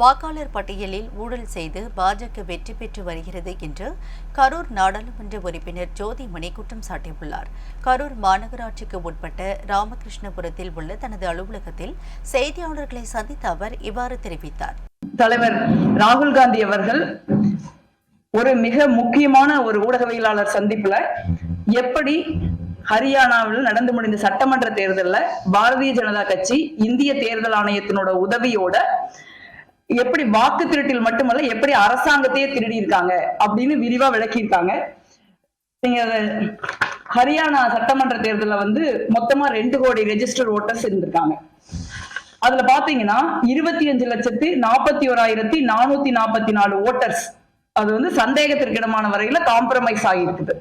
வாக்காளர் பட்டியலில் ஊழல் செய்து பாஜக வெற்றி பெற்று வருகிறது என்று கரூர் நாடாளுமன்ற உறுப்பினர் ஜோதிமணி குற்றம் சாட்டியுள்ளார். கரூர் மாநகராட்சிக்கு உட்பட்ட ராமகிருஷ்ணபுரத்தில் உள்ள தனது அலுவலகத்தில் செய்தியாளர்களை சந்தித்த அவர் இவ்வாறு தெரிவித்தார். தலைவர் ராகுல் காந்தி அவர்கள் ஒரு மிக முக்கியமான ஒரு ஊடகவியலாளர் சந்திப்புல எப்படி ஹரியானாவில் நடந்து முடிந்த சட்டமன்ற தேர்தலில் பாரதிய ஜனதா கட்சி இந்திய தேர்தல் ஆணையத்தினோட உதவியோட எப்படி வாக்கு திருட்டில் மட்டுமல்ல எப்படி அரசாங்கத்தையே திருடி இருக்காங்க அப்படின்னு விரிவா விளக்கியிருக்காங்க. நீங்க ஹரியானா சட்டமன்ற தேர்தலில் வந்து மொத்தமா ரெண்டு கோடி ரெஜிஸ்டர் ஓட்டர்ஸ் இருந்திருக்காங்க. அதுல பாத்தீங்கன்னா இருபத்தி அஞ்சு லட்சத்தி நாற்பத்தி ஓராயிரத்தி நானூத்தி நாற்பத்தி நாலு ஓட்டர்ஸ் அது வந்து சந்தேகத்திற்கிடமான வரையில காம்ப்ரமைஸ் ஆகியிருக்குது.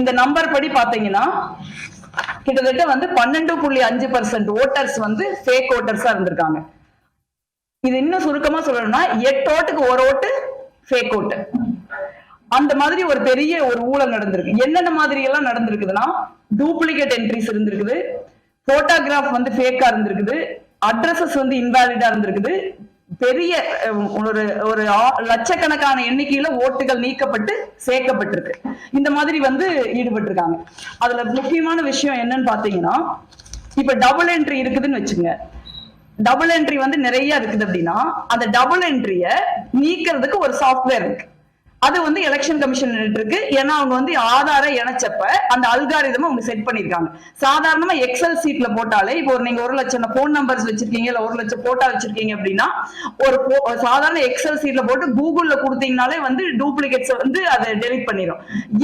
இந்த நம்பர் படி பாத்தீங்கன்னா கிட்டத்தட்ட வந்து பன்னெண்டு புள்ளி அஞ்சு பர்சன்ட் ஓட்டர்ஸ் வந்து ஃபேக் ஓட்டர்ஸா இருந்திருக்காங்க. இது இன்னும் சுருக்கமா சொல்லணும்னா எட்டு ஓட்டுக்கு ஒரு ஓட்டு ஃபேக் ஓட்டு. அந்த மாதிரி ஒரு பெரிய ஒரு ஊழல் நடந்திருக்கு. என்னென்ன மாதிரி எல்லாம் நடந்திருக்குதுன்னா டூப்ளிகேட் என்ட்ரிஸ் இருந்திருக்குது. போட்டோகிராஃப் வந்து ஃபேக்கா இருந்திருக்குது. அட்ரஸஸ் வந்து இன்வாலிடா இருந்திருக்குது. பெரிய ஒரு ஒரு ஆ- லட்சக்கணக்கான எண்ணிக்கையில ஓட்டுகள் நீக்கப்பட்டு சேர்க்கப்பட்டிருக்கு. இந்த மாதிரி வந்து ஈடுபட்டிருக்காங்க. அதுல முக்கியமான விஷயம் என்னன்னு பாத்தீங்கன்னா இப்ப டபுள் என்ட்ரி இருக்குதுன்னு வச்சுங்க டபுள் என்ட்ரி வந்து நிறைய இருக்குது அப்படின்னா அந்த டபுள் என்ட்ரிய நீக்கிறதுக்கு ஒரு சாஃப்ட்வேர் இருக்கு. அது வந்து எலெக்ஷன் கமிஷன் இருக்கு. ஏன்னா அவங்க வந்து ஆதார இணைச்சப்ப அந்த அல்காரிதம் அவங்க செட் பண்ணிருக்காங்க சாதாரணமா எக்ஸல் சீட்ல போட்டாலே இப்போ ஒரு நீங்க ஒரு லட்சம் போன் நம்பர்ஸ் வச்சிருக்கீங்க இல்ல ஒரு லட்சம் போட்டா வச்சிருக்கீங்க அப்படின்னா ஒரு சாதாரண எக்ஸல் சீட்ல போட்டு கூகுள்ல கொடுத்தீங்கனாலே வந்து டூப்ளிகேட்ஸ் வந்து அதை டெலிட் பண்ணிரும்.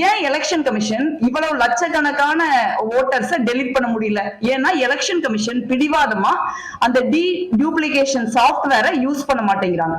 ஏன் எலெக்ஷன் கமிஷன் இவ்வளவு லட்சக்கணக்கான ஓட்டர்ஸை டெலிட் பண்ண முடியல? ஏன்னா எலெக்ஷன் கமிஷன் பிடிவாதமா அந்த டி டூப்ளிகேஷன் சாஃப்ட்வேரை யூஸ் பண்ண மாட்டேங்கிறாங்க.